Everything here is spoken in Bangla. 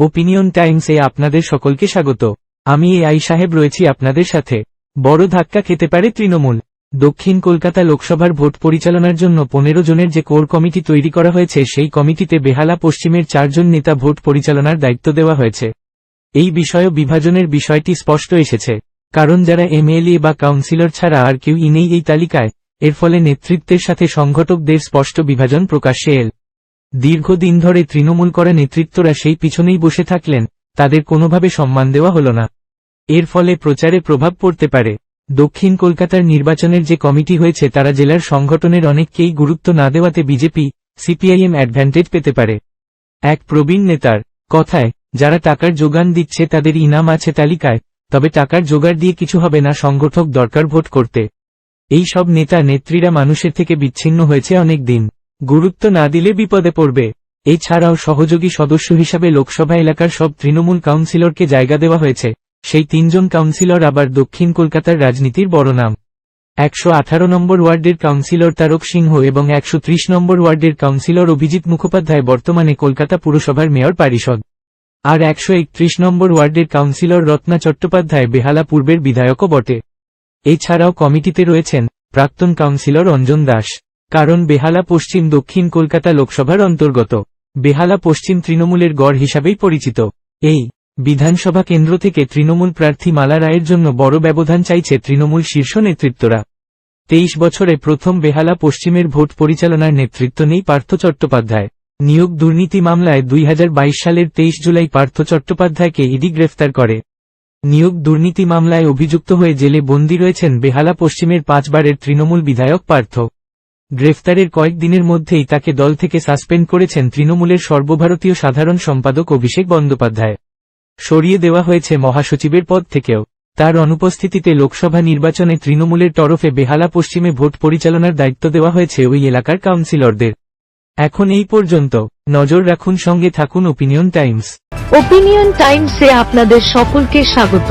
ওপিনিয়ন টাইমসে আপনাদের সকলকে স্বাগত। আমি এ আই সাহেব রয়েছি আপনাদের সাথে। বড় ধাক্কা খেতে পারে তৃণমূল। দক্ষিণ কলকাতা লোকসভার ভোট পরিচালনার জন্য পনেরো জনের যে কোর কমিটি তৈরি করা হয়েছে, সেই কমিটিতে বেহালা পশ্চিমের চারজন নেতা ভোট পরিচালনার দায়িত্ব দেওয়া হয়েছে। এই বিষয়ে বিভাজনের বিষয়টি স্পষ্ট এসেছে। কারণ যারা এমএলএ বা কাউন্সিলর ছাড়া আর কেউ নেই এই তালিকায়, এর ফলে নেতৃত্বের সাথে সংগঠকদের স্পষ্ট বিভাজন প্রকাশ্যে এল। দীর্ঘদিন ধরে তৃণমূল করা নেতৃত্বরা সেই পিছনেই বসে থাকলেন, তাদের কোনোভাবে সম্মান দেওয়া হল না। এর ফলে প্রচারে প্রভাব পড়তে পারে। দক্ষিণ কলকাতার নির্বাচনের যে কমিটি হয়েছে তারা জেলার সংগঠনের অনেককেই গুরুত্ব না দেওয়াতে বিজেপি, সিপিআইএম অ্যাডভান্টেজ পেতে পারে। এক প্রবীণ নেতার কথায়, যারা টাকার যোগান দিচ্ছে তাদের ইনাম আছে তালিকায়, তবে টাকার জোগাড় দিয়ে কিছু হবে না, সংগঠক দরকার ভোট করতে। এই সব নেতা নেত্রীরা মানুষের থেকে বিচ্ছিন্ন হয়েছে অনেক দিন গুরুত্ব না দিলে বিপদে পড়বে। এছাড়াও সহযোগী সদস্য হিসাবে লোকসভা এলাকার সব তৃণমূল কাউন্সিলরকে জায়গা দেওয়া হয়েছে। সেই তিনজন কাউন্সিলর আবার দক্ষিণ কলকাতার রাজনীতির বড় নাম। একশো আঠারো নম্বর ওয়ার্ডের কাউন্সিলর তারক সিংহ এবং একশো ত্রিশ নম্বর ওয়ার্ডের কাউন্সিলর অভিজিৎ মুখোপাধ্যায় বর্তমানে কলকাতা পুরসভার মেয়র পারিষদ। আর একশো একত্রিশ নম্বর ওয়ার্ডের কাউন্সিলর রত্না চট্টোপাধ্যায় বেহালা পূর্বের বিধায়কও বটে। এছাড়াও কমিটিতে রয়েছেন প্রাক্তন কাউন্সিলর অঞ্জন দাস। কারণ বেহালা পশ্চিম দক্ষিণ কলকাতা লোকসভার অন্তর্গত। বেহালা পশ্চিম তৃণমূলের গড় হিসাবেই পরিচিত। এই বিধানসভা কেন্দ্র থেকে তৃণমূল প্রার্থী মালা রায়ের জন্য বড় ব্যবধান চাইছে তৃণমূল শীর্ষ নেতৃত্বরা। তেইশ বছরে প্রথম বেহালা পশ্চিমের ভোট পরিচালনার নেতৃত্ব নেই পার্থ চট্টোপাধ্যায়। নিয়োগ দুর্নীতি মামলায় দুই হাজার বাইশ সালের তেইশ জুলাই পার্থ চট্টোপাধ্যায়কে ইডি গ্রেফতার করে। নিয়োগ দুর্নীতি মামলায় অভিযুক্ত হয়ে জেলে বন্দী রয়েছেন বেহালা পশ্চিমের পাঁচবারের তৃণমূল বিধায়ক পার্থ। গ্রেফতারের কয়েকদিনের মধ্যেই তাকে দল থেকে সাসপেন্ড করেছেন তৃণমূলের সর্বভারতীয় সাধারণ সম্পাদক অভিষেক বন্দ্যোপাধ্যায়। সরিয়ে দেওয়া হয়েছে মহাসচিবের পদ থেকেও। তার অনুপস্থিতিতে লোকসভা নির্বাচনে তৃণমূলের তরফে বেহালা পশ্চিমে ভোট পরিচালনার দায়িত্ব দেওয়া হয়েছে ওই এলাকার কাউন্সিলরদের। এখন এই পর্যন্ত, নজর রাখুন সঙ্গে থাকুন ওপিনিয়ন টাইমস ওপিনিয়ন টাইমসে আপনাদের সকলকে স্বাগত।